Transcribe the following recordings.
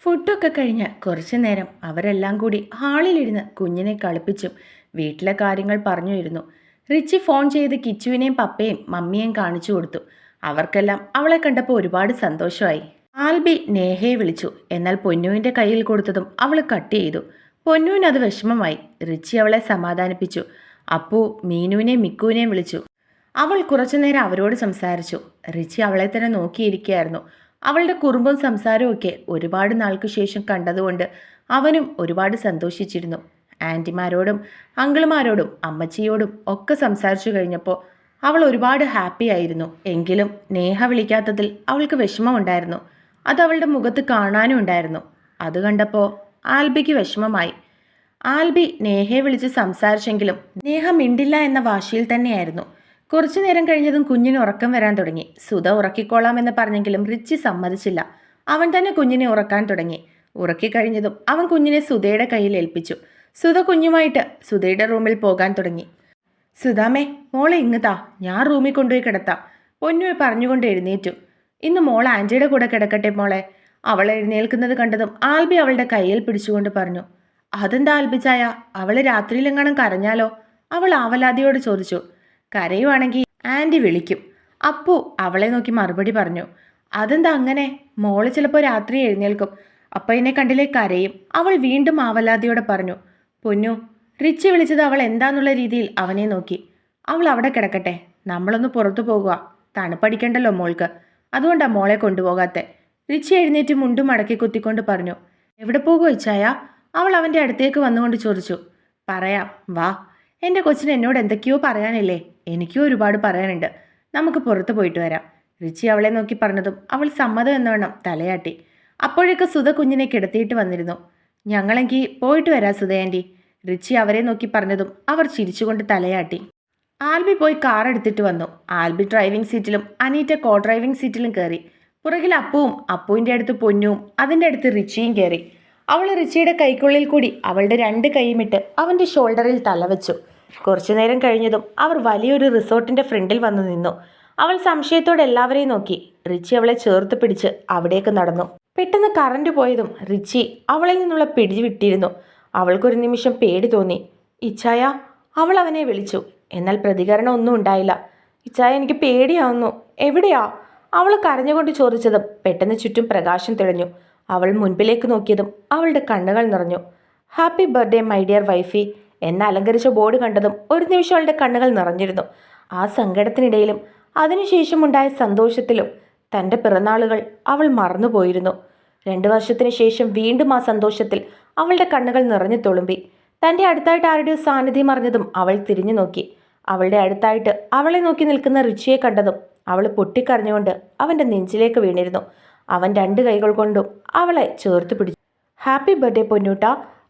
ഫുഡൊക്കെ കഴിഞ്ഞ് കുറച്ചു നേരം അവരെല്ലാം കൂടി ഹാളിലിരുന്ന് കുഞ്ഞിനെ കളിപ്പിച്ചും വീട്ടിലെ കാര്യങ്ങൾ പറഞ്ഞു പറഞ്ഞുവരുന്നു റിച്ചി ഫോൺ ചെയ്ത് കിച്ചുവിനെയും പപ്പയും മമ്മിയെയും കാണിച്ചു കൊടുത്തു. അവർക്കെല്ലാം അവളെ കണ്ടപ്പോൾ ഒരുപാട് സന്തോഷമായി. ആൽബി നേഹയെ വിളിച്ചു. എന്നാൽ പൊന്നുവിന്റെ കയ്യിൽ കൊടുത്തതും അവൾ കട്ട് ചെയ്തു. പൊന്നുവിന് അത് വിഷമമായി. റിച്ചി അവളെ സമാധാനിപ്പിച്ചു. അപ്പു മീനുവിനെയും മിക്കുവിനെയും വിളിച്ചു. അവൾ കുറച്ചുനേരം അവരോട് സംസാരിച്ചു. റിച്ചി അവളെ തന്നെ നോക്കിയിരിക്കുകയായിരുന്നു. അവളുടെ കുറുമ്പും സംസാരവും ഒക്കെ ഒരുപാട് നാൾക്ക് ശേഷം കണ്ടതുകൊണ്ട് അവനും ഒരുപാട് സന്തോഷിച്ചിരുന്നു. ആന്റിമാരോടും അങ്കിളുമാരോടും അമ്മച്ചിയോടും ഒക്കെ സംസാരിച്ചു കഴിഞ്ഞപ്പോൾ അവൾ ഒരുപാട് ഹാപ്പി ആയിരുന്നു. എങ്കിലും നേഹ വിളിക്കാത്തതിൽ അവൾക്ക് വിഷമമുണ്ടായിരുന്നു അത് അവളുടെ മുഖത്ത് കാണാനും ഉണ്ടായിരുന്നു. അത് കണ്ടപ്പോൾ ആൽബിക്ക് വിഷമമായി. ആൽബി നേഹയെ വിളിച്ച് സംസാരിച്ചെങ്കിലും നേഹ മിണ്ടില്ല എന്ന വാശിയിൽ തന്നെയായിരുന്നു. കുറച്ചു നേരം കഴിഞ്ഞതും കുഞ്ഞിന് ഉറക്കം വരാൻ തുടങ്ങി. സുധ ഉറക്കിക്കോളാമെന്ന് പറഞ്ഞെങ്കിലും റിച്ചി സമ്മതിച്ചില്ല. അവൻ തന്നെ കുഞ്ഞിനെ ഉറക്കാൻ തുടങ്ങി. ഉറക്കിക്കഴിഞ്ഞതും അവൻ കുഞ്ഞിനെ സുധയുടെ കയ്യിൽ ഏൽപ്പിച്ചു. സുധ കുഞ്ഞുമായിട്ട് സുധയുടെ റൂമിൽ പോകാൻ തുടങ്ങി. സുധാമേ മോളെ ഇങ്ങ് താ. ഞാൻ റൂമിൽ കൊണ്ടുപോയി കിടത്താം. പൊന്നു പറഞ്ഞുകൊണ്ട് എഴുന്നേറ്റു. ഇന്ന് മോൾ ആന്റിയുടെ കൂടെ കിടക്കട്ടെ മോളെ. അവൾ എഴുന്നേൽക്കുന്നത് കണ്ടതും ആൽബി അവളുടെ കയ്യിൽ പിടിച്ചുകൊണ്ട് പറഞ്ഞു. അതെന്താ ആൽബിച്ചായ അവൾ രാത്രിയിലെങ്ങാനും കരഞ്ഞാലോ? അവൾ ആവലാതിയോട് ചോദിച്ചു. കരയുവാണെങ്കിൽ ആന്റി വിളിക്കും. അപ്പു അവളെ നോക്കി മറുപടി പറഞ്ഞു. അതെന്താ അങ്ങനെ? മോൾ ചിലപ്പോൾ രാത്രി എഴുന്നേൽക്കും. അപ്പ എന്നെ കണ്ടില്ലേ കരയും. അവൾ വീണ്ടും ആവലാതിയോടെ പറഞ്ഞു. പൊന്നു റിച്ച് വിളിച്ചത് അവൾ എന്താന്നുള്ള രീതിയിൽ അവനെ നോക്കി. അവൾ അവിടെ കിടക്കട്ടെ. നമ്മളൊന്ന് പുറത്തു പോകുക. തണുപ്പടിക്കണ്ടല്ലോ മോൾക്ക്. അതുകൊണ്ടാ മോളെ കൊണ്ടുപോകാത്തെ. റിച്ച് എഴുന്നേറ്റ് മുണ്ടും മടക്കി കുത്തിക്കൊണ്ട് പറഞ്ഞു. എവിടെ പോകുമോ ഇച്ചായ? അവൾ അവന്റെ അടുത്തേക്ക് വന്നുകൊണ്ട് ചോദിച്ചു. പറയാം. വാ. എന്റെ കൊച്ചിന് എന്നോട് എന്തൊക്കെയോ പറയാനില്ലേ. എനിക്കും ഒരുപാട് പറയാനുണ്ട്. നമുക്ക് പുറത്ത് പോയിട്ട് വരാം. റിച്ചി അവളെ നോക്കി പറഞ്ഞതും അവൾ സമ്മതം എന്നവണ്ണം തലയാട്ടി. അപ്പോഴേക്ക് സുധ കുഞ്ഞിനെ കിടത്തിയിട്ട് വന്നിരുന്നു. ഞങ്ങളെങ്കിൽ പോയിട്ട് വരാം സുധയാന്റി റിച്ചി അവരെ നോക്കി പറഞ്ഞതും അവർ ചിരിച്ചുകൊണ്ട് തലയാട്ടി. ആൽബി പോയി കാർ എടുത്തിട്ട് വന്നു. ആൽബി ഡ്രൈവിംഗ് സീറ്റിലും അനീറ്റ കോ ഡ്രൈവിംഗ് സീറ്റിലും കയറി പുറകിൽ അപ്പുവും അപ്പുവിന്റെ അടുത്ത് പൊന്നുവും അതിന്റെ അടുത്ത് റിച്ചിയും കയറി അവൾ റിച്ചിയുടെ കൈക്കുള്ളിൽ കൂടി അവളുടെ രണ്ട് കൈയുമിട്ട് അവന്റെ ഷോൾഡറിൽ തലവെച്ചു കുറച്ചു നേരം കഴിഞ്ഞതും അവർ വലിയൊരു റിസോർട്ടിന്റെ ഫ്രണ്ടിൽ വന്നു നിന്നു. അവൾ സംശയത്തോടെ എല്ലാവരെയും നോക്കി. റിച്ചി അവളെ ചേർത്ത് പിടിച്ച് അവിടേക്ക് നടന്നു. പെട്ടെന്ന് കറണ്ട് പോയതും റിച്ചി അവളിൽ നിന്നുള്ള പിടി വിട്ടിരുന്നു. അവൾക്കൊരു നിമിഷം പേടി തോന്നി. ഇച്ചായ അവൾ അവനെ വിളിച്ചു. എന്നാൽ പ്രതികരണം ഒന്നും ഉണ്ടായില്ല. ഇച്ചായ എനിക്ക് പേടിയാവുന്നു. എവിടെയാ? അവൾ കരഞ്ഞുകൊണ്ട് ചോദിച്ചതും പെട്ടെന്ന് ചുറ്റും പ്രകാശം തെളിഞ്ഞു. അവൾ മുൻപിലേക്ക് നോക്കിയതും അവളുടെ കണ്ണുകൾ നിറഞ്ഞു. Happy birthday my dear wifey. എന്ന് അലങ്കരിച്ച ബോർഡ് കണ്ടതും ഒരു നിമിഷം അവളുടെ കണ്ണുകൾ നിറഞ്ഞിരുന്നു. ആ സങ്കടത്തിനിടയിലും അതിനുശേഷമുണ്ടായ സന്തോഷത്തിലും തന്റെ പിറന്നാളുകൾ അവൾ മറന്നുപോയിരുന്നു. രണ്ടു വർഷത്തിന് ശേഷം വീണ്ടും ആ സന്തോഷത്തിൽ അവളുടെ കണ്ണുകൾ നിറഞ്ഞു തുളുമ്പി. തന്റെ അടുത്തായിട്ട് ആരുടെയോ സാന്നിധ്യം അറിഞ്ഞതും അവൾ തിരിഞ്ഞു നോക്കി. അവളുടെ അടുത്തായിട്ട് അവളെ നോക്കി നിൽക്കുന്ന റിച്ചിയെ കണ്ടതും അവൾ പൊട്ടിക്കരഞ്ഞുകൊണ്ട് അവന്റെ നെഞ്ചിലേക്ക് വീണിരുന്നു. അവൻ രണ്ട് കൈകൾ കൊണ്ടും അവളെ ചേർത്ത് പിടിച്ചു. ഹാപ്പി ബർത്ത്ഡേ പൊന്നൂട്ട.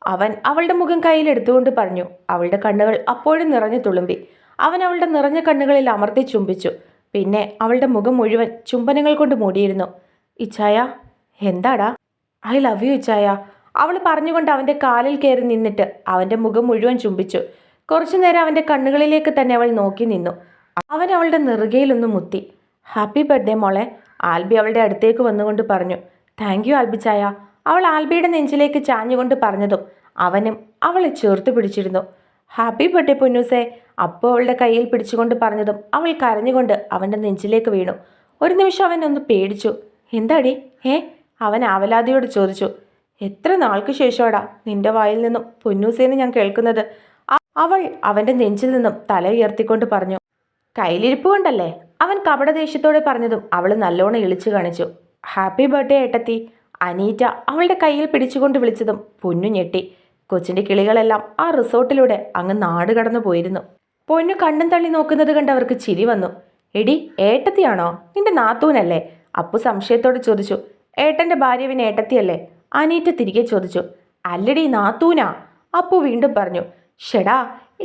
അവൻ അവളുടെ മുഖം കയ്യിലെടുത്തുകൊണ്ട് പറഞ്ഞു അവളുടെ കണ്ണുകൾ അപ്പോഴും നിറഞ്ഞു തുളുമ്പി. അവൻ അവളുടെ നിറഞ്ഞ കണ്ണുകളിൽ അമർത്തി ചുംബിച്ചു. പിന്നെ അവളുടെ മുഖം മുഴുവൻ ചുംബനങ്ങൾ കൊണ്ട് മൂടിയിരുന്നു. ഇച്ചായ എന്താടാ? ഐ ലവ് യു ഇച്ചായ അവൾ പറഞ്ഞുകൊണ്ട് അവന്റെ കാലിൽ കയറി നിന്നിട്ട് അവന്റെ മുഖം മുഴുവൻ ചുംബിച്ചു. കുറച്ചു നേരം അവന്റെ കണ്ണുകളിലേക്ക് തന്നെ അവൾ നോക്കി നിന്നു. അവൻ അവളുടെ നെറുകയിലൊന്ന് മുത്തി. ഹാപ്പി ബർത്ത്ഡേ മോളെ. ആൽബി അവളുടെ അടുത്തേക്ക് വന്നുകൊണ്ട് പറഞ്ഞു താങ്ക് യു ആൽബി ചായ അവൾ ആൽബിയുടെ നെഞ്ചിലേക്ക് ചാഞ്ഞുകൊണ്ട് പറഞ്ഞതും അവനും അവളെ ചേർത്ത് പിടിച്ചിരുന്നു. ഹാപ്പി ബർത്ത്ഡേ പൊന്നൂസേ അപ്പോൾ അവളുടെ കയ്യിൽ പിടിച്ചുകൊണ്ട് പറഞ്ഞതും അവൾ കരഞ്ഞുകൊണ്ട് അവന്റെ നെഞ്ചിലേക്ക് വീണു. ഒരു നിമിഷം അവൻ ഒന്ന് പേടിച്ചു. എന്താടി? ഏ അവൻ ആവലാതിയോട് ചോദിച്ചു. എത്ര നാൾക്ക് ശേഷമാടാ നിന്റെ വായിൽ നിന്നും പൊന്നൂസേന്ന് ഞാൻ കേൾക്കുന്നത്? അവൾ അവന്റെ നെഞ്ചിൽ നിന്നും തല ഉയർത്തിക്കൊണ്ട് പറഞ്ഞു. കയ്യിലിരിപ്പ് കൊണ്ടല്ലേ? അവൻ കപടദേഷ്യത്തോടെ പറഞ്ഞതും അവൾ നല്ലോണം ഇളിച്ചു കാണിച്ചു. ഹാപ്പി ബർത്ത്ഡേ ഏട്ടത്തി. അനീറ്റ അവളുടെ കയ്യിൽ പിടിച്ചുകൊണ്ട് വിളിച്ചതും പൊന്നു ഞെട്ടി. കൊച്ചിന്റെ കിളികളെല്ലാം ആ റിസോർട്ടിലൂടെ അങ്ങ് നാട് കടന്നു പോയിരുന്നു. പൊന്നു കണ്ണും തള്ളി നോക്കുന്നത് കണ്ട് അവർക്ക് ചിരി വന്നു. എടി ഏട്ടത്തിയാണോ? നിന്റെ നാത്തൂനല്ലേ? അപ്പു സംശയത്തോട് ചോദിച്ചു. ഏട്ടന്റെ ഭാര്യ പിന്നെ ഏട്ടത്തിയല്ലേ? അനീറ്റ തിരികെ ചോദിച്ചു. അല്ലടി നാത്തൂനാ? അപ്പു വീണ്ടും പറഞ്ഞു. ഷെടാ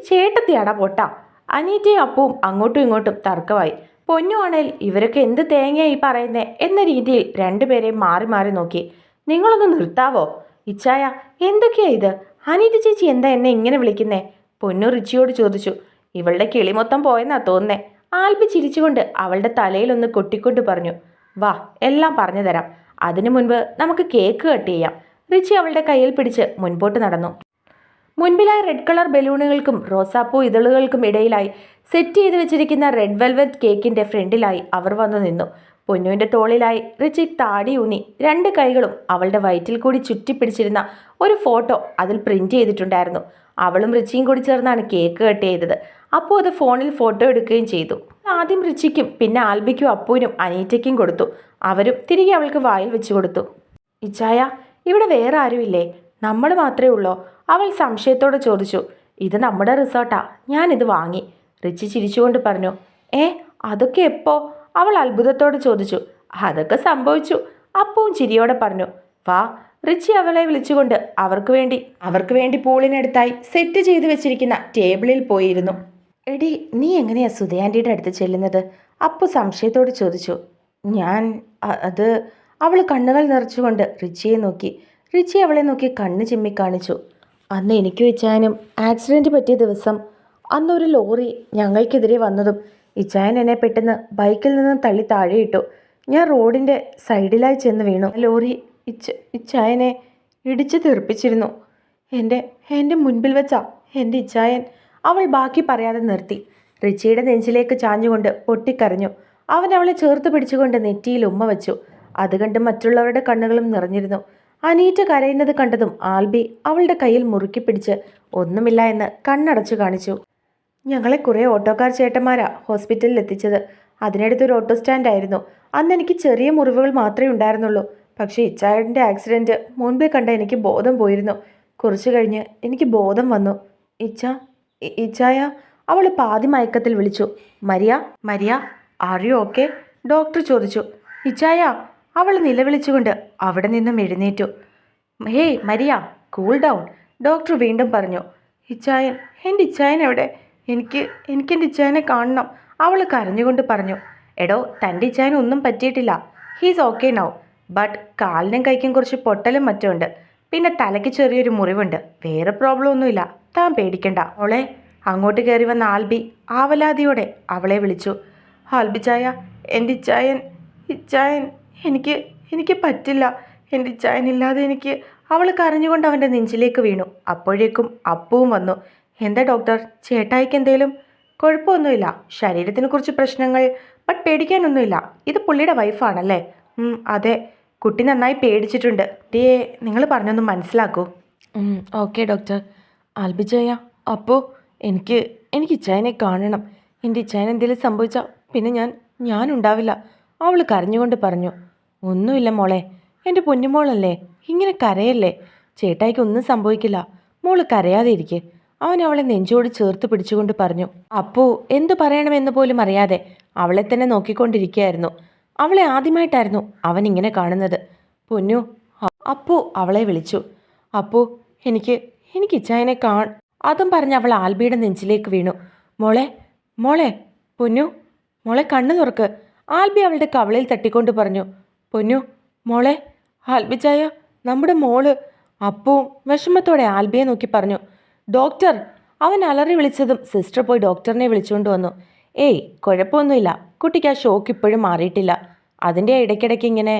ചേട്ടത്തിയാടാ പൊട്ടാ. അനീറ്റയും അപ്പവും അങ്ങോട്ടും ഇങ്ങോട്ടും തർക്കമായി. പൊന്നുവാണേൽ ഇവരൊക്കെ എന്ത് തേങ്ങയായി പറയുന്നേ എന്ന രീതിയിൽ രണ്ടുപേരെയും മാറി മാറി നോക്കി. നിങ്ങളൊന്ന് നിർത്താവോ? ഇച്ചായ എന്തൊക്കെയാ ഇത്? അനീറ്റ ചേച്ചി എന്താ എന്നെ ഇങ്ങനെ വിളിക്കുന്നേ? പൊന്നു റിച്ചിയോട് ചോദിച്ചു. ഇവളുടെ കിളി മൊത്തം പോയെന്നാ തോന്നുന്നേ. ആൽബി ചിരിച്ചുകൊണ്ട് അവളുടെ തലയിലൊന്ന് കൊട്ടിക്കൊണ്ട് പറഞ്ഞു. വാ എല്ലാം പറഞ്ഞു തരാം. അതിനു മുൻപ് നമുക്ക് കേക്ക് കട്ട് ചെയ്യാം. റിച്ചി അവളുടെ കയ്യിൽ പിടിച്ച് മുൻപോട്ട് നടന്നു. മുൻപിലായി റെഡ് കളർ ബലൂണുകൾക്കും റോസാപ്പൂ ഇതളുകൾക്കും ഇടയിലായി സെറ്റ് ചെയ്ത് വെച്ചിരിക്കുന്ന റെഡ് വെൽവെറ്റ് കേക്കിന്റെ ഫ്രണ്ടിലായി അവർ വന്നു നിന്നു. പൊന്നുവിന്റെ തോളിലായി റിച്ചി താടിയൂന്നി രണ്ട് കൈകളും അവളുടെ വയറ്റിൽ കൂടി ചുറ്റിപ്പിടിച്ചിരുന്ന ഒരു ഫോട്ടോ അതിൽ പ്രിന്റ് ചെയ്തിട്ടുണ്ടായിരുന്നു. അവളും റിച്ചിയും കൂടി ചേർന്നാണ് കേക്ക് കട്ട് ചെയ്തത്. അപ്പോൾ അത് ഫോണിൽ ഫോട്ടോ എടുക്കുകയും ചെയ്തു. ആദ്യം റിച്ചിക്കും പിന്നെ ആൽബിക്കും അപ്പൂനും അനീറ്റയ്ക്കും കൊടുത്തു. അവരും തിരികെ അവൾക്ക് വായിൽ വെച്ച് കൊടുത്തു. ഇച്ചായ ഇവിടെ വേറെ ആരുമില്ലേ? നമ്മൾ മാത്രമേ ഉള്ളോ? അവൾ സംശയത്തോടെ ചോദിച്ചു ഇത് നമ്മുടെ റിസോർട്ടാ ഞാനിത് വാങ്ങി. റിച്ചി ചിരിച്ചുകൊണ്ട് പറഞ്ഞു ഏ അതൊക്കെ എപ്പോ? അവൾ അത്ഭുതത്തോടെ ചോദിച്ചു അതൊക്കെ സംഭവിച്ചു. അപ്പവും ചിരിയോടെ പറഞ്ഞു വാ. റിച്ചി അവളെ വിളിച്ചുകൊണ്ട് അവർക്ക് വേണ്ടി അവർക്ക് വേണ്ടി പൂളിനടുത്തായി സെറ്റ് ചെയ്തു വെച്ചിരിക്കുന്ന ടേബിളിൽ പോയിരുന്നു. എടി നീ എങ്ങനെയാ സുധയാന്റിയുടെ അടുത്ത് ചെല്ലുന്നത്? അപ്പു സംശയത്തോട് ചോദിച്ചു ഞാൻ അത് അവൾ കണ്ണുകൾ നിറച്ചുകൊണ്ട് റിച്ചിയെ നോക്കി റിച്ചി അവളെ നോക്കി കണ്ണ് ചിമ്മി കാണിച്ചു അന്ന് എനിക്ക് ഇച്ചായനും ആക്സിഡന്റ് പറ്റിയ ദിവസം അന്നൊരു ലോറി ഞങ്ങൾക്കെതിരെ വന്നതും ഇച്ചായൻ എന്നെ പെട്ടെന്ന് ബൈക്കിൽ നിന്നും തള്ളി താഴെയിട്ടു. ഞാൻ റോഡിന്റെ സൈഡിലായി ചെന്ന് വീണു. ലോറി ഇച്ച ഇച്ചായനെ ഇടിച്ചു തെറിപ്പിച്ചിരുന്നു. എന്റെ എന്റെ മുൻപിൽ വെച്ചാ എന്റെ ഇച്ചായൻ അവൾ ബാക്കി പറയാതെ നിർത്തി. റിച്ചിയുടെ നെഞ്ചിലേക്ക് ചാഞ്ഞുകൊണ്ട് പൊട്ടിക്കരഞ്ഞു. അവൻ അവളെ ചേർത്ത് പിടിച്ചുകൊണ്ട് നെറ്റിയിൽ ഉമ്മ വെച്ചു. അത് കണ്ട് മറ്റുള്ളവരുടെ കണ്ണുകളും നിറഞ്ഞിരുന്നു. അനീറ്റ കരയുന്നത് കണ്ടതും ആൽബി അവളുടെ കയ്യിൽ മുറുക്കി പിടിച്ച് ഒന്നുമില്ല എന്ന് കണ്ണടച്ചു കാണിച്ചു. ഞങ്ങളെ കുറേ ഓട്ടോക്കാർ ചേട്ടന്മാരാ ഹോസ്പിറ്റലിൽ എത്തിച്ചത്. അതിനടുത്തൊരു ഓട്ടോ സ്റ്റാൻഡായിരുന്നു അന്ന് എനിക്ക് ചെറിയ മുറിവുകൾ മാത്രമേ ഉണ്ടായിരുന്നുള്ളൂ. പക്ഷേ ഇച്ചായന്റെ ആക്സിഡന്റ് മുൻപേ കണ്ട എനിക്ക് ബോധം പോയിരുന്നു. കുറച്ചു കഴിഞ്ഞ് എനിക്ക് ബോധം വന്നു. ഇച്ച ഇച്ചായ അവൾ പാതി മയക്കത്തിൽ വിളിച്ചു. Maria Maria are you okay doctor ചോദിച്ചു. ഇച്ചായ അവൾ നിലവിളിച്ചുകൊണ്ട് അവിടെ നിന്നും എഴുന്നേറ്റു. Hey Maria cool down doctor വീണ്ടും പറഞ്ഞു. ഇച്ചായൻ എന്റെ ഇച്ചായൻ എവിടെ? എനിക്ക് എനിക്ക് എന്റെ ഇച്ചായനെ കാണണം അവൾ കരഞ്ഞുകൊണ്ട് പറഞ്ഞു. എടോ തന്റെ ഇച്ചായന് ഒന്നും പറ്റിയിട്ടില്ല. ഹീസ് ഓക്കെ നൗ ബട്ട് കാലിനും കൈക്കും കുറച്ച് പൊട്ടലും മറ്റുമുണ്ട്. പിന്നെ തലയ്ക്ക് ചെറിയൊരു മുറിവുണ്ട്. വേറെ പ്രോബ്ലം ഒന്നുമില്ല. താൻ പേടിക്കണ്ട. ഓളെ അങ്ങോട്ട് കയറി വന്ന ആൽബി ആവലാതിയോടെ അവളെ വിളിച്ചു. ആൽബി ചായ എന്റെ ഇച്ചായൻ ഇച്ചായൻ. എനിക്ക് എനിക്ക് പറ്റില്ല. എന്റെ ഇച്ചായനില്ലാതെ എനിക്ക് അവൾ കരഞ്ഞുകൊണ്ട് അവന്റെ നെഞ്ചിലേക്ക് വീണു. അപ്പോഴേക്കും അപ്പവും വന്നു. എന്താ ഡോക്ടർ? ചേട്ടായിക്ക് എന്തേലും? കുഴപ്പമൊന്നുമില്ല. ശരീരത്തിന് കുറച്ച് പ്രശ്നങ്ങൾ ബട്ട് പേടിക്കാനൊന്നുമില്ല. ഇത് പുള്ളിയുടെ വൈഫാണല്ലേ? അതെ. കുട്ടി നന്നായി പേടിച്ചിട്ടുണ്ട്. ഡേ നിങ്ങൾ പറഞ്ഞൊന്ന് മനസ്സിലാക്കൂ. Okay doctor. ആൽബിജയ അപ്പോൾ എനിക്ക് എനിക്ക് ഇച്ചായനെ കാണണം. എന്റെ ഇച്ചായൻ എന്തെങ്കിലും സംഭവിച്ചാൽ പിന്നെ ഞാൻ ഞാനുണ്ടാവില്ല. അവൾ കരഞ്ഞുകൊണ്ട് പറഞ്ഞു. ഒന്നുമില്ല മോളെ. എന്റെ പൊന്നുമോളല്ലേ? ഇങ്ങനെ കരയല്ലേ? ചേട്ടായിക്ക് ഒന്നും സംഭവിക്കില്ല. മോൾ കരയാതെ ഇരിക്കെ. അവൻ അവളെ നെഞ്ചോട് ചേർത്ത് പിടിച്ചുകൊണ്ട് പറഞ്ഞു അപ്പോ എന്തു പറയണമെന്ന് പോലും അറിയാതെ അവളെ തന്നെ നോക്കിക്കൊണ്ടിരിക്കുകയായിരുന്നു അവളെ ആദ്യമായിട്ടായിരുന്നു അവൻ ഇങ്ങനെ കാണുന്നത്. പൊന്നു അപ്പു അവളെ വിളിച്ചു അപ്പു എനിക്ക് എനിക്ക് ഇച്ചായനെ കാ അതും പറഞ്ഞ് അവൾ ആൽബിയുടെ നെഞ്ചിലേക്ക് വീണു. മോളെ മോളെ പൊന്നു മോളെ കണ്ണു തുറക്ക്. ആൽബി അവളുടെ കവളിൽ തട്ടിക്കൊണ്ട് പറഞ്ഞു പൊന്നു മോളെ ആൽബിച്ചായ നമ്മുടെ മോൾ അപ്പവും വിഷമത്തോടെ ആൽബിയെ നോക്കി പറഞ്ഞു. ഡോക്ടർ അവൻ അലറി വിളിച്ചതും സിസ്റ്റർ പോയി ഡോക്ടറിനെ വിളിച്ചുകൊണ്ട് വന്നു. ഏയ് കുഴപ്പമൊന്നുമില്ല. കുട്ടിക്ക് ആ ഷോക്ക് ഇപ്പോഴും മാറിയിട്ടില്ല. അതിന്റെ ഇടയ്ക്കിടയ്ക്ക് ഇങ്ങനെ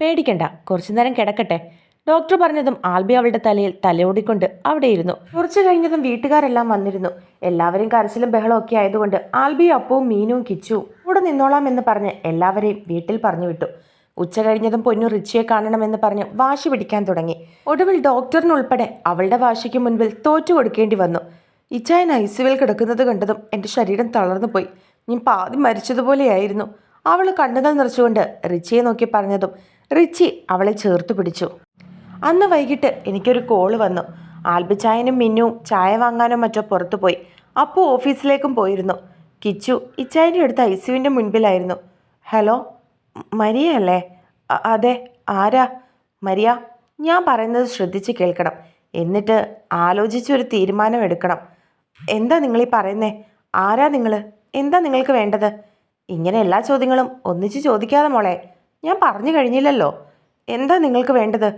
പേടിക്കണ്ട. കുറച്ചു നേരം കിടക്കട്ടെ. ഡോക്ടർ പറഞ്ഞതും ആൽബി അവളുടെ തലയിൽ തലയോടിക്കൊണ്ട് അവിടെ ഇരുന്നു കുറച്ചു കഴിഞ്ഞതും വീട്ടുകാരെല്ലാം വന്നിരുന്നു. എല്ലാവരും കരച്ചിലും ബഹളം ഒക്കെ ആയതുകൊണ്ട് ആൽബിയും അപ്പവും മീനും കിച്ചുവും കൂടെ നിന്നോളാം എന്ന് പറഞ്ഞ് എല്ലാവരെയും വീട്ടിൽ പറഞ്ഞു വിട്ടു. ഉച്ച കഴിഞ്ഞതും പൊന്നു റിച്ചിയെ കാണണമെന്ന് പറഞ്ഞ് വാശി പിടിക്കാൻ തുടങ്ങി. ഒടുവിൽ ഡോക്ടറിനുൾപ്പെടെ അവളുടെ വാശിക്ക് മുൻപിൽ തോറ്റു കൊടുക്കേണ്ടി വന്നു. ഇച്ചായൻ സിവിൽ കിടക്കുന്നത് കണ്ടതും എന്റെ ശരീരം തളർന്നു പോയി. ഞാൻ പാതി മരിച്ചതുപോലെയായിരുന്നു. അവൾ കണ്ണുകൾ നിറച്ചുകൊണ്ട് റിച്ചിയെ നോക്കി പറഞ്ഞതും റിച്ചി അവളെ ചേർത്ത് പിടിച്ചു. അന്ന് വൈകിട്ട് എനിക്കൊരു കോൾ വന്നു. ആൽബിച്ചായനും മിന്നും ചായ വാങ്ങാനോ മറ്റോ പുറത്തു പോയി. അപ്പോൾ ഓഫീസിലേക്കും പോയിരുന്നു. കിച്ചു ഇച്ചായന്റെ അടുത്ത് ഐസുവിന്റെ മുൻപിലായിരുന്നു. ഹലോ? മരിയ അല്ലേ അതെ ആരാ? മരിയ ഞാൻ പറയുന്നത് ശ്രദ്ധിച്ച് കേൾക്കണം. എന്നിട്ട് ആലോചിച്ചൊരു തീരുമാനം എടുക്കണം. എന്താ നിങ്ങളീ പറയുന്നേ? ആരാ നിങ്ങൾ? എന്താ നിങ്ങൾക്ക് വേണ്ടത്? ഇങ്ങനെ എല്ലാ ചോദ്യങ്ങളും ഒന്നിച്ച് ചോദിക്കാതെ മോളെ ഞാൻ പറഞ്ഞു കഴിഞ്ഞില്ലല്ലോ. എന്താ നിങ്ങൾക്ക് വേണ്ടത്?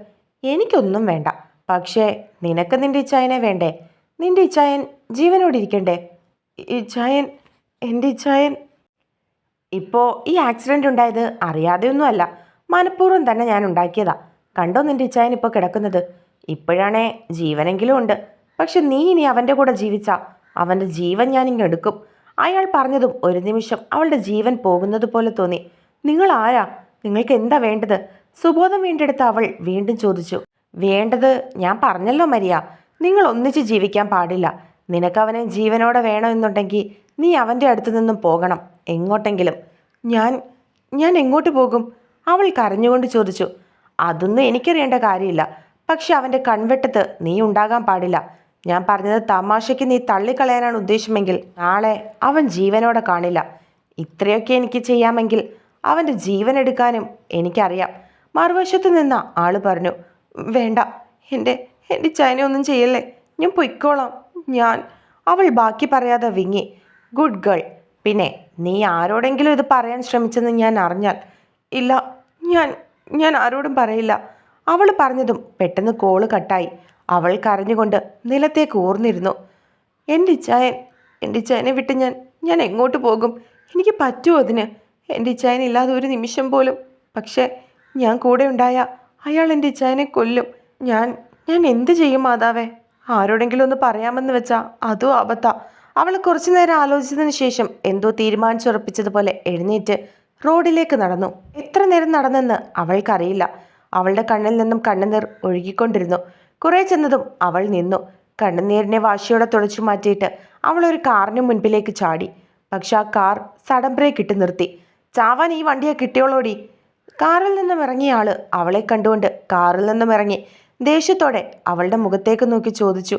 എനിക്കൊന്നും വേണ്ട. പക്ഷേ നിനക്ക് നിന്റെ ഇച്ചായനെ വേണ്ടേ? നിന്റെ ഇച്ചായൻ ജീവനോടിരിക്കണ്ടേ? ഇച്ചായൻ എന്റെ ഇച്ചായൻ ഇപ്പോൾ ഈ ആക്സിഡന്റ് ഉണ്ടായത് അറിയാതെയൊന്നുമല്ല. മനഃപൂർവം തന്നെ ഞാൻ ഉണ്ടാക്കിയതാ. കണ്ടോ നിന്റെ ഇച്ചായൻ ഇപ്പോൾ കിടക്കുന്നത്? ഇപ്പോഴാണേ ജീവനെങ്കിലും ഉണ്ട്. പക്ഷെ നീ ഇനി അവന്റെ കൂടെ ജീവിച്ച. അവന്റെ ജീവൻ ഞാൻ ഇങ്ങ് എടുക്കും. അയാൾ പറഞ്ഞതും ഒരു നിമിഷം അവളുടെ ജീവൻ പോകുന്നത് പോലെ തോന്നി. നിങ്ങൾ ആരാ? നിങ്ങൾക്ക് എന്താ വേണ്ടത്? സുബോധം വീണ്ടെടുത്ത അവൾ വീണ്ടും ചോദിച്ചു. വേണ്ടത് ഞാൻ പറഞ്ഞല്ലോ മരിയ. നിങ്ങൾ ഒന്നിച്ച് ജീവിക്കാൻ പാടില്ല. നിനക്ക് അവനെ ജീവനോടെ വേണമെന്നുണ്ടെങ്കിൽ നീ അവന്റെ അടുത്തു നിന്നും പോകണം. എങ്ങോട്ടെങ്കിലും. ഞാൻ ഞാൻ എങ്ങോട്ട് പോകും? അവൾ കരഞ്ഞുകൊണ്ട് ചോദിച്ചു. അതൊന്നും എനിക്കറിയേണ്ട കാര്യമില്ല. പക്ഷെ അവന്റെ കൺവെട്ടത്ത് നീ ഉണ്ടാകാൻ പാടില്ല. ഞാൻ പറഞ്ഞത് തമാശയ്ക്ക് നീ തള്ളിക്കളയാനാണ് ഉദ്ദേശമെങ്കിൽ നാളെ അവൻ ജീവനോടെ കാണില്ല. ഇത്രയൊക്കെ എനിക്ക് ചെയ്യാമെങ്കിൽ അവന്റെ ജീവൻ എടുക്കാനും എനിക്കറിയാം. മറുവശത്ത് നിന്ന ആൾ പറഞ്ഞു വേണ്ട എന്റെ എന്റെ ചൈന ഒന്നും ചെയ്യല്ലേ? ഞാൻ പൊയ്ക്കോളാം. ഞാൻ അവൾ ബാക്കി പറയാതെ വിങ്ങി. ഗുഡ് ഗേൾ പിന്നെ നീ ആരോടെങ്കിലും ഇത് പറയാൻ ശ്രമിച്ചെന്ന് ഞാൻ അറിഞ്ഞാൽ ഇല്ല ഞാൻ ഞാൻ ആരോടും പറയില്ല. അവൾ പറഞ്ഞതും പെട്ടെന്ന് കോൾ കട്ടായി അവൾ കരഞ്ഞുകൊണ്ട് നിലത്തേക്ക് ഊർന്നിരുന്നു. എന്റെ ഇച്ചായൻ എന്റെ ഇച്ചായനെ വിട്ട് ഞാൻ ഞാൻ എങ്ങോട്ട് പോകും? എനിക്ക് പറ്റുമോ അതിന്? എന്റെ ഇച്ചായൻ ഇല്ലാതെ ഒരു നിമിഷം പോലും. പക്ഷേ ഞാൻ കൂടെ ഉണ്ടായ അയാൾ എന്റെ ഇച്ചായനെ കൊല്ലും. ഞാൻ ഞാൻ എന്ത് ചെയ്യും മാതാവേ? ആരോടെങ്കിലും ഒന്ന് പറയാമെന്ന് വെച്ചാൽ അതും അബദ്ധ അവൾ കുറച്ചു നേരം ആലോചിച്ചതിന് ശേഷം എന്തോ തീരുമാനിച്ചുറപ്പിച്ചതുപോലെ എഴുന്നേറ്റ് റോഡിലേക്ക് നടന്നു. എത്ര നേരം നടന്നെന്ന് അവൾക്കറിയില്ല. അവളുടെ കണ്ണിൽ നിന്നും കണ്ണുനീർ ഒഴുകിക്കൊണ്ടിരുന്നു. കുറേ ചെന്നതും അവൾ നിന്നു. കണ്ണുനീരിനെ വാശിയോടെ തുടച്ചു മാറ്റിയിട്ട് അവൾ ഒരു കാറിന് മുൻപിലേക്ക് ചാടി. പക്ഷെ ആ കാർ സഡൻ ബ്രേക്ക് ഇട്ട് നിർത്തി. ചാവാൻ ഈ വണ്ടിയെ കിട്ടിയോളോടി. കാറിൽ നിന്നും ഇറങ്ങിയ ആൾ അവളെ കണ്ടുകൊണ്ട് കാറിൽ നിന്നും ഇറങ്ങി ദേഷ്യത്തോടെ അവളുടെ മുഖത്തേക്ക് നോക്കി ചോദിച്ചു.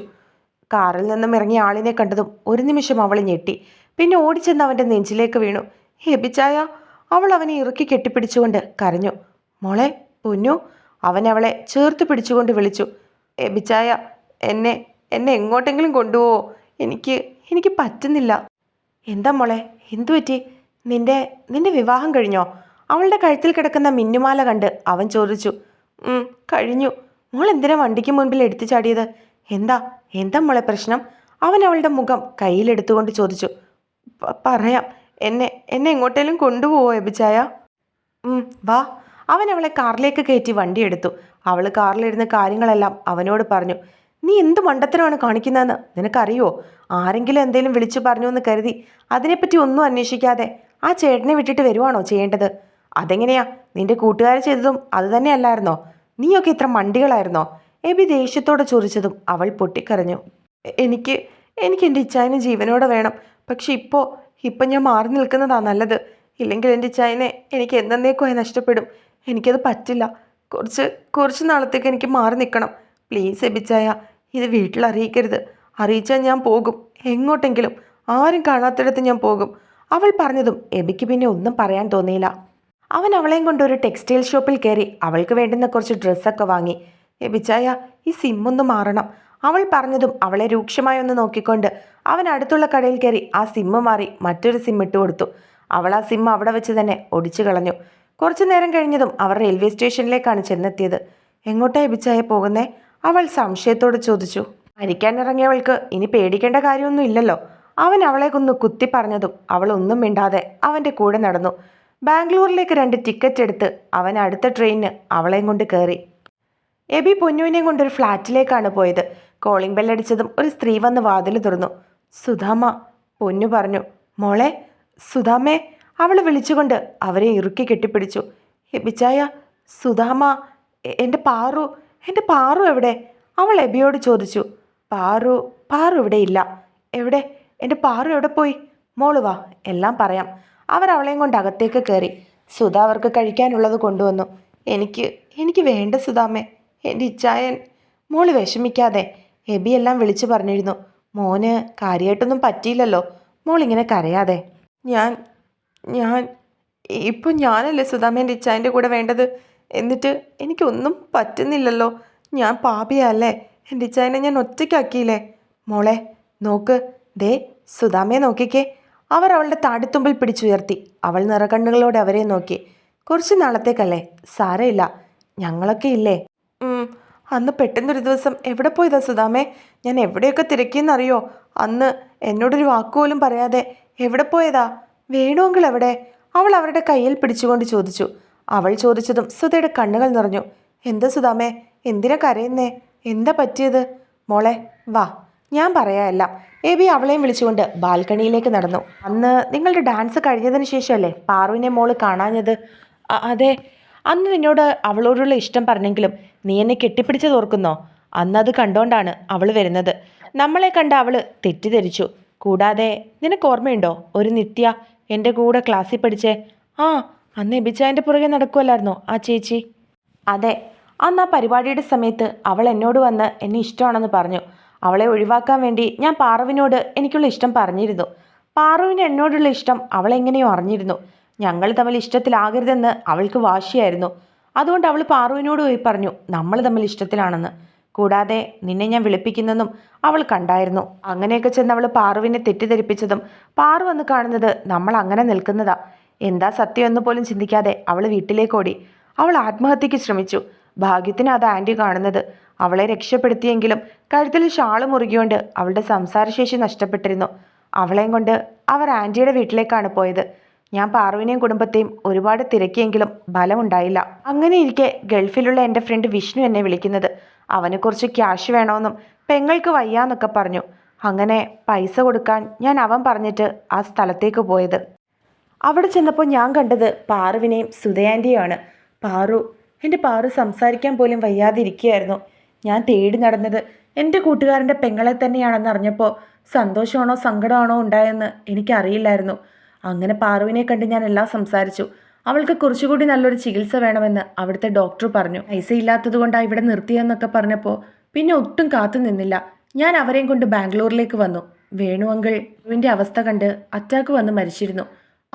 കാറിൽ നിന്നും ഇറങ്ങിയ ആളിനെ കണ്ടതും ഒരു നിമിഷം അവൾ ഞെട്ടി. പിന്നെ ഓടിച്ചെന്ന് അവന്റെ നെഞ്ചിലേക്ക് വീണു. ഹെബിച്ചായ അവൾ അവനെ ഇറുക്കി കെട്ടിപ്പിടിച്ചുകൊണ്ട് കരഞ്ഞു. മോളെ പൊന്നു. അവൻ അവളെ ചേർത്ത് പിടിച്ചുകൊണ്ട് വിളിച്ചു. എബിച്ചായ എന്നെ എന്നെ എങ്ങോട്ടെങ്കിലും കൊണ്ടുപോവോ? എനിക്ക് എനിക്ക് പറ്റുന്നില്ല. എന്താ മോളെ? എന്തു പറ്റി? നിന്റെ നിന്റെ വിവാഹം കഴിഞ്ഞോ? അവളുടെ കഴുത്തിൽ കിടക്കുന്ന മിന്നുമാല കണ്ട് അവൻ ചോദിച്ചു. കഴിഞ്ഞു. മോൾ എന്തിനാ വണ്ടിക്ക് മുൻപിൽ എടുത്തു ചാടിയത്? എന്താ എന്താ മോളെ പ്രശ്നം? അവൻ അവളുടെ മുഖം കയ്യിലെടുത്തുകൊണ്ട് ചോദിച്ചു "പ- പറയാം. എന്നെ എന്നെ എങ്ങോട്ടേലും കൊണ്ടുപോവോ എബിച്ചായ? വാ. അവൻ അവളെ കാറിലേക്ക് കയറ്റി വണ്ടി എടുത്തു. അവൾ കാറിലിരുന്ന് കാര്യങ്ങളെല്ലാം അവനോട് പറഞ്ഞു നീ എന്ത് മണ്ടത്തരമാണ് കാണിക്കുന്നതെന്ന്? നിനക്കറിയോ? ആരെങ്കിലും എന്തെങ്കിലും വിളിച്ചു പറഞ്ഞു എന്ന് കരുതി അതിനെപ്പറ്റി ഒന്നും അന്വേഷിക്കാതെ ആ ചേട്ടനെ വിട്ടിട്ട് വരുവാണോ ചെയ്യേണ്ടത്? അതെങ്ങനെയാ? നിന്റെ കൂട്ടുകാർ ചെയ്തതും അത് തന്നെയല്ലായിരുന്നോ? നീയൊക്കെ ഇത്ര മണ്ടികളായിരുന്നോ? എബി ദേഷ്യത്തോടെ ചൊറിച്ചതും അവൾ പൊട്ടിക്കരഞ്ഞു. എനിക്ക് എനിക്ക് എന്റെ ഇച്ചായനെ ജീവനോടെ വേണം. പക്ഷെ ഇപ്പോൾ ഇപ്പം ഞാൻ മാറി നിൽക്കുന്നതാണ് നല്ലത്. ഇല്ലെങ്കിൽ എന്റെ ഇച്ചായനെ എനിക്ക് എന്നേക്കുമായി നഷ്ടപ്പെടും. എനിക്കത് പറ്റില്ല. കുറച്ച് കുറച്ച് നാളത്തേക്ക് എനിക്ക് മാറി നിൽക്കണം. പ്ലീസ് എബിച്ചായ ഇത് വീട്ടിൽ അറിയിക്കരുത്. അറിയിച്ചാൽ ഞാൻ പോകും. എങ്ങോട്ടെങ്കിലും. ആരും കാണാത്തിടത്ത് ഞാൻ പോകും. അവൾ പറഞ്ഞതും എബിക്ക് പിന്നെ ഒന്നും പറയാൻ തോന്നിയില്ല. അവൻ അവളെയും കൊണ്ട് ഒരു ടെക്സ്റ്റൈൽ ഷോപ്പിൽ കയറി അവൾക്ക് വേണ്ടുന്ന കുറച്ച് ഡ്രസ്സൊക്കെ വാങ്ങി. എബിച്ചായ ഈ സിം ഒന്ന് മാറണം. അവൾ പറഞ്ഞതും അവളെ രൂക്ഷമായി ഒന്ന് നോക്കിക്കൊണ്ട് അവൻ അടുത്തുള്ള കടയിൽ കയറി ആ സിമ്മ് മാറി മറ്റൊരു സിം ഇട്ട് കൊടുത്തു. അവൾ ആ സിം അവിടെ വെച്ച് തന്നെ ഒടിച്ചു കളഞ്ഞു. കുറച്ചു നേരം കഴിഞ്ഞതും അവർ റെയിൽവേ സ്റ്റേഷനിലേക്കാണ് ചെന്നെത്തിയത്. എങ്ങോട്ടാ എബിച്ചായ പോകുന്നേ? അവൾ സംശയത്തോട് ചോദിച്ചു. മരിക്കാനിറങ്ങിയവൾക്ക് ഇനി പേടിക്കേണ്ട കാര്യമൊന്നും ഇല്ലല്ലോ. അവൻ അവളെ കൊന്ന് കുത്തി പറഞ്ഞതും അവൾ ഒന്നും മിണ്ടാതെ അവന്റെ കൂടെ നടന്നു. ബാംഗ്ലൂരിലേക്ക് രണ്ട് ടിക്കറ്റ് എടുത്ത് അവൻ അടുത്ത ട്രെയിനിന് അവളെയും കൊണ്ട് കയറി. എബി പൊന്നുവിനെയും കൊണ്ടൊരു ഫ്ലാറ്റിലേക്കാണ് പോയത്. കോളിംഗ് ബെല്ലടിച്ചതും ഒരു സ്ത്രീ വന്ന് വാതിൽ തുറന്നു. സുധാമ പൊന്നു പറഞ്ഞു. മോളെ സുധാമേ അവൾ വിളിച്ചുകൊണ്ട് അവരെ ഇറുക്കി കെട്ടിപ്പിടിച്ചു. എബിച്ചായ സുധാമ എന്റെ പാറു എന്റെ പാറു എവിടെ? അവൾ എബിയോട് ചോദിച്ചു. പാറു പാറു ഇവിടെ ഇല്ല. എവിടെ? എന്റെ പാറു എവിടെ പോയി? മോൾ വാ എല്ലാം പറയാം. അവർ അവളെയും കൊണ്ട് അകത്തേക്ക് കയറി. സുധ അവർക്ക് കഴിക്കാനുള്ളത് കൊണ്ടുവന്നു. എനിക്ക് എനിക്ക് വേണ്ട സുധാമേ എന്റെ ഇച്ചായൻ മോൾ വിഷമിക്കാതെ എബിയെല്ലാം വിളിച്ചു പറഞ്ഞിരുന്നു. മോന് കാര്യമായിട്ടൊന്നും പറ്റിയില്ലല്ലോ. മോളിങ്ങനെ കരയാതെ. ഞാൻ ഞാൻ ഇപ്പോൾ ഞാനല്ലേ സുധാമേന്റെ ഇച്ചായന്റെ കൂടെ വേണ്ടത്? എന്നിട്ട് എനിക്കൊന്നും പറ്റുന്നില്ലല്ലോ. ഞാൻ പാപിയല്ലേ. എന്റെ ഇച്ചായനെ ഞാൻ ഒറ്റയ്ക്കാക്കിയില്ലേ? മോളെ നോക്ക്. ദേ സുധാമയെ നോക്കിക്കേ. അവർ അവളുടെ താടിത്തുമ്പിൽ പിടിച്ചുയർത്തി. അവൾ നിറകണ്ണുകളോടെ അവരെ നോക്കി. കുറച്ച് നാളത്തേക്കല്ലേ സാരമില്ല. ഞങ്ങളൊക്കെ ഇല്ലേ? അന്ന് പെട്ടെന്നൊരു ദിവസം എവിടെ പോയതാ സുധാമേ? ഞാൻ എവിടെയൊക്കെ തിരക്കിയെന്നറിയോ? അന്ന് എന്നോടൊരു വാക്കുപോലും പറയാതെ എവിടെ പോയതാ? വേണുവെങ്കിൽ എവിടെ? അവൾ അവരുടെ കയ്യിൽ പിടിച്ചുകൊണ്ട് ചോദിച്ചു. അവൾ ചോദിച്ചതും സുധയുടെ കണ്ണുകൾ നിറഞ്ഞു. എന്താ സുധാമേ? എന്തിനാ കരയുന്നേ? എന്താ പറ്റിയത്? മോളെ വാ ഞാൻ പറയാമല്ല എബി അവളെയും വിളിച്ചുകൊണ്ട് ബാൽക്കണിയിലേക്ക് നടന്നു. അന്ന് നിങ്ങളുടെ ഡാൻസ് കഴിഞ്ഞതിന് ശേഷമല്ലേ പാറുവിനെ മോൾ കാണാഞ്ഞത്? അതെ. അന്ന് നിന്നോട് അവളോടുള്ള ഇഷ്ടം പറഞ്ഞെങ്കിലും നീ എന്നെ കെട്ടിപ്പിടിച്ചത് ഓർക്കുന്നോ? അന്നത് കണ്ടോണ്ടാണ് അവൾ വരുന്നത്. നമ്മളെ കണ്ട അവൾ തെറ്റിദ്ധരിച്ചു. കൂടാതെ നിനക്ക് ഓർമ്മയുണ്ടോ? ഒരു നിത്യ എന്റെ കൂടെ ക്ലാസ്സിൽ പഠിച്ചേ. ആ അന്ന് എബിച്ചായന്റെ പുറകെ നടക്കുമല്ലായിരുന്നോ ആ ചേച്ചി? അതെ അന്ന് ആ പരിപാടിയുടെ സമയത്ത് അവൾ എന്നോട് വന്ന് എന്നെ ഇഷ്ടമാണെന്ന് പറഞ്ഞു. അവളെ ഒഴിവാക്കാൻ വേണ്ടി ഞാൻ പാറുവിനോട് എനിക്കുള്ള ഇഷ്ടം പറഞ്ഞിരുന്നു. പാറുവിന് എന്നോടുള്ള ഇഷ്ടം അവളെങ്ങനെയോ അറിഞ്ഞിരുന്നു. ഞങ്ങൾ തമ്മിൽ ഇഷ്ടത്തിലാകരുതെന്ന് അവൾക്ക് വാശിയായിരുന്നു. അതുകൊണ്ട് അവൾ പാറുവിനോട് പോയി പറഞ്ഞു നമ്മൾ തമ്മിൽ ഇഷ്ടത്തിലാണെന്ന്. കൂടാതെ നിന്നെ ഞാൻ വിളിപ്പിക്കുന്നതും അവൾ കണ്ടായിരുന്നു. അങ്ങനെയൊക്കെ ചെന്ന് അവൾ പാറുവിനെ തെറ്റിദ്ധരിപ്പിച്ചതും പാറു വന്ന് കാണുന്നത് നമ്മൾ അങ്ങനെ നിൽക്കുന്നതാ. എന്താ സത്യം എന്ന് പോലും ചിന്തിക്കാതെ അവൾ വീട്ടിലേക്ക് ഓടി. അവൾ ആത്മഹത്യക്ക് ശ്രമിച്ചു. ഭാഗ്യത്തിന് അത് ആന്റി കാണുന്നത്. അവളെ രക്ഷപ്പെടുത്തിയെങ്കിലും കഴുത്തിൽ ഷാൾ മുറുകിയോണ്ട് അവളുടെ സംസാരശേഷി നഷ്ടപ്പെട്ടിരുന്നു. അവളെയും കൊണ്ട് അവർ ആന്റിയുടെ വീട്ടിലേക്കാണ് പോയത്. ഞാൻ പാർവിനെയും കുടുംബത്തെയും ഒരുപാട് തിരക്കിയെങ്കിലും ഫലമുണ്ടായില്ല അങ്ങനെ ഇരിക്കെ ഗൾഫിലുള്ള എന്റെ ഫ്രണ്ട് വിഷ്ണു എന്നെ വിളിക്കുന്നത്. അവന് കുറച്ച് ക്യാഷ് വേണമെന്നും പെങ്ങൾക്ക് വയ്യാന്നൊക്കെ പറഞ്ഞു. അങ്ങനെ പൈസ കൊടുക്കാൻ ഞാൻ അവൻ പറഞ്ഞിട്ട് ആ സ്ഥലത്തേക്ക് പോയത്. അവിടെ ചെന്നപ്പോൾ ഞാൻ കണ്ടത് പാറുവിനെയും സുധയാന്റെയുമാണ്. പാറു എന്റെ പാറു സംസാരിക്കാൻ പോലും വയ്യാതെ ഇരിക്കുകയായിരുന്നു ഞാൻ തേടി നടന്നത് എന്റെ കൂട്ടുകാരന്റെ പെങ്ങളെ തന്നെയാണെന്ന് അറിഞ്ഞപ്പോൾ സന്തോഷമാണോ സങ്കടമാണോ ഉണ്ടായെന്ന് എനിക്കറിയില്ലായിരുന്നു. അങ്ങനെ പാറുവിനെ കണ്ട് ഞാൻ എല്ലാം സംസാരിച്ചു. അവൾക്ക് കുറച്ചുകൂടി നല്ലൊരു ചികിത്സ വേണമെന്ന് അവിടുത്തെ ഡോക്ടർ പറഞ്ഞു. പൈസ ഇല്ലാത്തത് കൊണ്ടാണ് ഇവിടെ നിർത്തിയെന്നൊക്കെ പറഞ്ഞപ്പോൾ പിന്നെ ഒട്ടും കാത്തു നിന്നില്ല. ഞാൻ അവരെയും കൊണ്ട് ബാംഗ്ലൂരിലേക്ക് വന്നു. വേണു അങ്കിൾ അവസ്ഥ കണ്ട് അറ്റാക്ക് വന്ന് മരിച്ചിരുന്നു.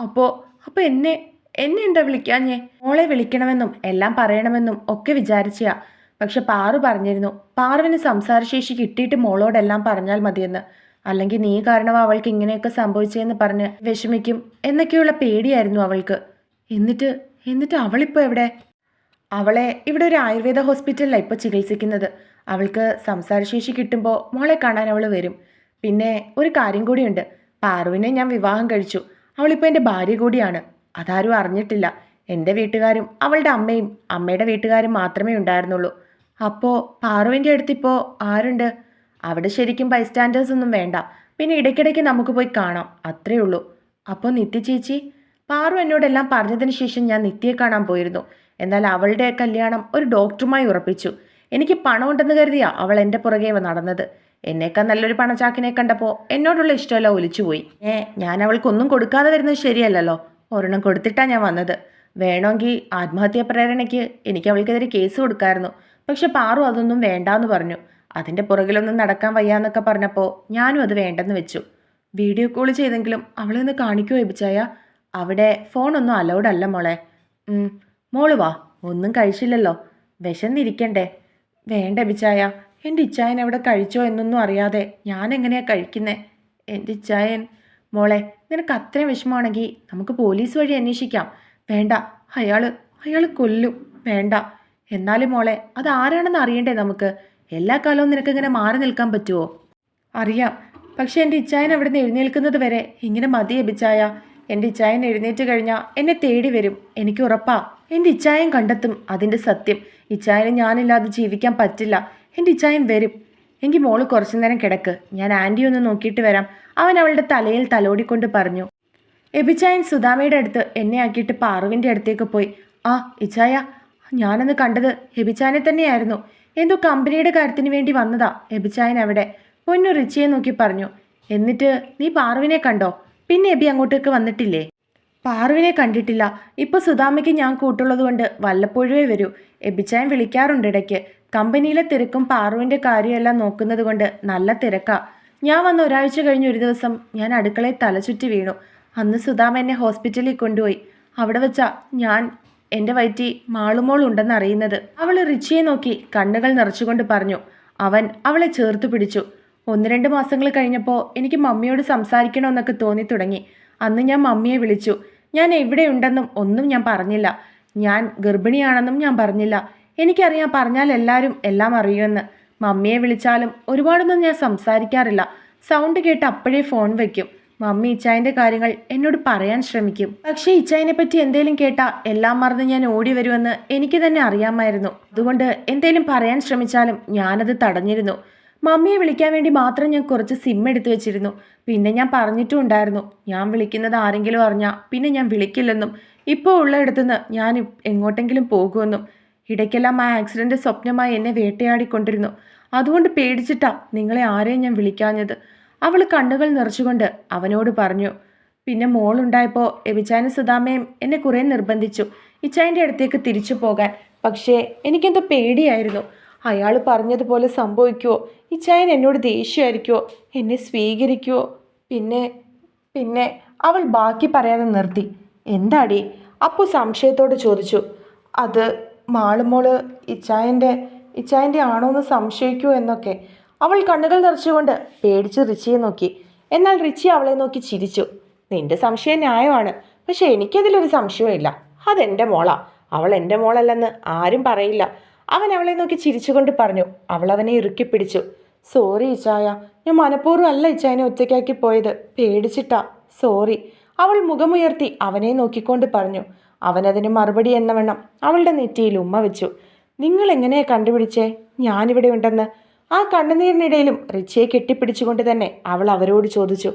അപ്പോൾ അപ്പോൾ എന്നെ എന്നെ എന്താ വിളിക്കാഞ്ഞേ? മോളെ വിളിക്കണമെന്നും എല്ലാം പറയണമെന്നും ഒക്കെ വിചാരിച്ചയാ. പക്ഷെ പാറു പറഞ്ഞിരുന്നു പാറുവിന് സംസാരശേഷി കിട്ടിയിട്ട് മോളോടെല്ലാം പറഞ്ഞാൽ മതിയെന്ന്. അല്ലെങ്കിൽ നീ കാരണം അവൾക്ക് ഇങ്ങനെയൊക്കെ സംഭവിച്ചതെന്ന് പറഞ്ഞ് വിഷമിക്കും എന്നൊക്കെയുള്ള പേടിയായിരുന്നു അവൾക്ക്. എന്നിട്ട് എന്നിട്ട് അവളിപ്പോൾ എവിടെ? അവളെ ഇവിടെ ഒരു ആയുർവേദ ഹോസ്പിറ്റലിലാണ് ഇപ്പോൾ ചികിത്സിക്കുന്നത്. അവൾക്ക് സംസാരശേഷി കിട്ടുമ്പോൾ മോളെ കാണാൻ അവൾ വരും. പിന്നെ ഒരു കാര്യം കൂടിയുണ്ട്. പാറുവിനെ ഞാൻ വിവാഹം കഴിച്ചു. അവളിപ്പോൾ എന്റെ ഭാര്യ കൂടിയാണ്. അതാരും അറിഞ്ഞിട്ടില്ല. എന്റെ വീട്ടുകാരും അവളുടെ അമ്മയും അമ്മയുടെ വീട്ടുകാരും മാത്രമേ ഉണ്ടായിരുന്നുള്ളൂ. അപ്പോൾ പാറുവിന്റെ അടുത്തിപ്പോൾ ആരുണ്ട്? അവിടെ ശരിക്കും ബൈസ്റ്റാൻഡേഴ്സ് ഒന്നും വേണ്ട. പിന്നെ ഇടയ്ക്കിടയ്ക്ക് നമുക്ക് പോയി കാണാം. അത്രേ ഉള്ളൂ. അപ്പോൾ നിത്യ ചേച്ചി പാറു എന്നോടെല്ലാം പറഞ്ഞതിന് ശേഷം ഞാൻ നിത്യയെ കാണാൻ പോയിരുന്നു. എന്നാൽ അവളുടെ കല്യാണം ഒരു ഡോക്ടറുമായി ഉറപ്പിച്ചു. എനിക്ക് പണമുണ്ടെന്ന് കരുതിയാ അവൾ എന്റെ പുറകെ നടന്നത്. എന്നേക്കാൾ നല്ലൊരു പണച്ചാക്കിനെ കണ്ടപ്പോൾ എന്നോടുള്ള ഇഷ്ടമല്ല ഒലിച്ചുപോയി ഏ ഞാൻ അവൾക്കൊന്നും കൊടുക്കാതെ വരുന്നത് ശരിയല്ലല്ലോ. ഒരെണ്ണം കൊടുത്തിട്ടാ ഞാൻ വന്നത്. വേണമെങ്കിൽ ആത്മഹത്യാ പ്രേരണയ്ക്ക് എനിക്ക് അവൾക്കെതിരെ കേസ് കൊടുക്കായിരുന്നു. പക്ഷെ പാറു അതൊന്നും വേണ്ടാന്ന് പറഞ്ഞു. അതിന്റെ പുറകിലൊന്നും നടക്കാൻ വയ്യാന്നൊക്കെ പറഞ്ഞപ്പോൾ ഞാനും അത് വേണ്ടെന്ന് വെച്ചു. വീഡിയോ കോൾ ചെയ്തെങ്കിലും അവളെ ഒന്ന് കാണിക്കുമോ എബിച്ചായ? അവിടെ ഫോണൊന്നും അലൗഡ് അല്ല മോളെ. മോൾ വാ ഒന്നും കഴിച്ചില്ലല്ലോ. വിശന്നിരിക്കണ്ടേ? വേണ്ട എബിച്ചായ എന്റെ ഇച്ചായൻ അവിടെ കഴിച്ചോ എന്നൊന്നും അറിയാതെ ഞാൻ എങ്ങനെയാ കഴിക്കുന്നേ? എന്റെ ഇച്ചായൻ മോളെ നിനക്ക് അത്രയും വിഷമമാണെങ്കിൽ നമുക്ക് പോലീസ് വഴി അന്വേഷിക്കാം. വേണ്ട അയാൾ അയാൾ കൊല്ലും. വേണ്ട. എന്നാലും മോളെ അത് ആരാണെന്ന് അറിയണ്ടേ നമുക്ക്? എല്ലാ കാലവും നിനക്കിങ്ങനെ മാറി നിൽക്കാൻ പറ്റുമോ അറിയാം. പക്ഷെ എന്റെ ഇച്ചായൻ അവിടെ നിന്ന് എഴുന്നേൽക്കുന്നത് വരെ ഇങ്ങനെ മതി എബിച്ചായ. എന്റെ ഇച്ചായൻ എഴുന്നേറ്റ് കഴിഞ്ഞാൽ എന്നെ തേടി വരും. എനിക്ക് ഉറപ്പാ. എന്റെ ഇച്ചായൻ കണ്ടെത്തും. അതിന്റെ സത്യം. ഇച്ചായന് ഞാനില്ലാതെ ജീവിക്കാൻ പറ്റില്ല. എന്റെ ഇച്ചായൻ വരും. എങ്കിൽ മോൾ കുറച്ചു നേരം കിടക്ക്. ഞാൻ ആന്റി ഒന്ന് നോക്കിയിട്ട് വരാം. അവൻ അവളുടെ തലയിൽ തലോടിക്കൊണ്ട് പറഞ്ഞു. എബിച്ചായൻ സുധാമയുടെ അടുത്ത് എന്നെ ആക്കിയിട്ട് പാറുവിന്റെ അടുത്തേക്ക് പോയി. ആ ഇച്ചായ ഞാനന്ന് കണ്ടത് എബിച്ചായനെ തന്നെയായിരുന്നു. എന്തോ കമ്പനിയുടെ കാര്യത്തിന് വേണ്ടി വന്നതാ എബിചായൻ അവിടെ. പൊന്നു റിച്ചിയെ നോക്കി പറഞ്ഞു. എന്നിട്ട് നീ പാറുവിനെ കണ്ടോ? പിന്നെ എബി അങ്ങോട്ടേക്ക് വന്നിട്ടില്ലേ? പാറുവിനെ കണ്ടിട്ടില്ല. ഇപ്പോൾ സുധാമയ്ക്ക് ഞാൻ കൂട്ടുള്ളത് കൊണ്ട് വല്ലപ്പോഴേ വരൂ. എബിച്ചായൻ വിളിക്കാറുണ്ട് ഇടയ്ക്ക്. കമ്പനിയിലെ തിരക്കും പാറുവിന്റെ കാര്യമെല്ലാം നോക്കുന്നത് കൊണ്ട് നല്ല തിരക്കാ. ഞാൻ വന്ന ഒരാഴ്ച കഴിഞ്ഞ ഒരു ദിവസം ഞാൻ അടുക്കളയിൽ തലചുറ്റി വീണു. അന്ന് സുധാമ എന്നെ ഹോസ്പിറ്റലിൽ കൊണ്ടുപോയി. അവിടെ വെച്ചാ ഞാൻ എന്റെ വയറ്റി മാളുമോൾ ഉണ്ടെന്ന് അറിയുന്നത്. അവൾ റിച്ചിയെ നോക്കി കണ്ണുകൾ നിറച്ചുകൊണ്ട് പറഞ്ഞു അവൻ അവളെ ചേർത്ത് പിടിച്ചു. ഒന്ന് രണ്ട് മാസങ്ങൾ കഴിഞ്ഞപ്പോൾ എനിക്ക് മമ്മിയോട് സംസാരിക്കണമെന്നൊക്കെ തോന്നി തുടങ്ങി. അന്ന് ഞാൻ മമ്മിയെ വിളിച്ചു. ഞാൻ എവിടെയുണ്ടെന്നും ഒന്നും ഞാൻ പറഞ്ഞില്ല. ഞാൻ ഗർഭിണിയാണെന്നും ഞാൻ പറഞ്ഞില്ല. എനിക്കറിയാം പറഞ്ഞാൽ എല്ലാവരും എല്ലാം അറിയുമെന്ന്. മമ്മിയെ വിളിച്ചാലും ഒരുപാടൊന്നും ഞാൻ സംസാരിക്കാറില്ല. സൗണ്ട് കേട്ട് അപ്പോഴേ ഫോൺ വയ്ക്കും മമ്മി ഇച്ചായന്റെ കാര്യങ്ങൾ എന്നോട് പറയാൻ ശ്രമിക്കും. പക്ഷേ ഇച്ചായനെ പറ്റി എന്തേലും കേട്ടാ എല്ലാം മറന്ന് ഞാൻ ഓടി വരുമെന്ന് എനിക്ക് തന്നെ അറിയാമായിരുന്നു. അതുകൊണ്ട് എന്തേലും പറയാൻ ശ്രമിച്ചാലും ഞാനത് തടഞ്ഞിരുന്നു. മമ്മിയെ വിളിക്കാൻ വേണ്ടി മാത്രം ഞാൻ കുറച്ച് സിം എടുത്തു വെച്ചിരുന്നു. പിന്നെ ഞാൻ പറഞ്ഞിട്ടും ഉണ്ടായിരുന്നു. ഞാൻ വിളിക്കുന്നത് ആരെങ്കിലും അറിഞ്ഞാൽ പിന്നെ ഞാൻ വിളിക്കില്ലെന്നും. ഇപ്പോൾ ഉള്ളയിടത്തുനിന്ന് ഞാൻ എങ്ങോട്ടെങ്കിലും പോകുമെന്നും. ഇടയ്ക്കെല്ലാം ആ ആക്സിഡന്റ് സ്വപ്നമായി എന്നെ വേട്ടയാടിക്കൊണ്ടിരുന്നു. അതുകൊണ്ട് പേടിച്ചിട്ടാ നിങ്ങളെ ആരെയും ഞാൻ വിളിക്കാഞ്ഞത്. അവൾ കണ്ണുകൾ നിറച്ചുകൊണ്ട് അവനോട് പറഞ്ഞു പിന്നെ മോളുണ്ടായപ്പോൾ എബിച്ചാനും സുധാമയും എന്നെ കുറേ നിർബന്ധിച്ചു. ഇച്ചായന്റെ അടുത്തേക്ക് തിരിച്ചു പോകാൻ. പക്ഷേ എനിക്കെന്തോ പേടിയായിരുന്നു. അയാൾ പറഞ്ഞതുപോലെ സംഭവിക്കുമോ ഇച്ചായൻ എന്നോട് ദേഷ്യമായിരിക്കുമോ എന്നെ സ്വീകരിക്കുമോ പിന്നെ പിന്നെ അവൾ ബാക്കി പറയാതെ നിർത്തി. എന്താടി? അപ്പു സംശയത്തോട് ചോദിച്ചു അത് മാളുമോൾ ഇച്ചായന്റെ ഇച്ചായന്റെ ആണോ എന്ന് സംശയിക്കുമോ എന്നൊക്കെ. അവൾ കണ്ണുകൾ നിറച്ചുകൊണ്ട് പേടിച്ച് റിച്ചിയെ നോക്കി. എന്നാൽ റിച്ചി അവളെ നോക്കി ചിരിച്ചു. നിന്റെ സംശയം ന്യായമാണ്. പക്ഷെ എനിക്കതിലൊരു സംശയമില്ല അതെന്റെ മോളാ. അവൾ എന്റെ മോളല്ലെന്ന് ആരും പറയില്ല. അവൻ അവളെ നോക്കി ചിരിച്ചുകൊണ്ട് പറഞ്ഞു. അവൾ അവനെ ഇറുക്കി പിടിച്ചു. സോറി ഇച്ചായ ഞാൻ മനഃപൂർവം അല്ല ഇച്ചായനെ ഒറ്റയ്ക്കാക്കി പോയത്. പേടിച്ചിട്ടാ. സോറി. അവൾ മുഖമുയർത്തി അവനെ നോക്കിക്കൊണ്ട് പറഞ്ഞു. അവനതിന് മറുപടി എന്നവണ്ണം അവളുടെ നെറ്റിയിൽ ഉമ്മ വെച്ചു. നിങ്ങൾ എങ്ങനെയാ കണ്ടുപിടിച്ചേ? ഞാനിവിടെ ഉണ്ടെന്ന്. ആ കണ്ണുനീരിനിടയിലും റിച്ചിയെ കെട്ടിപ്പിടിച്ചുകൊണ്ട് തന്നെ അവൾ അവരോട് ചോദിച്ചു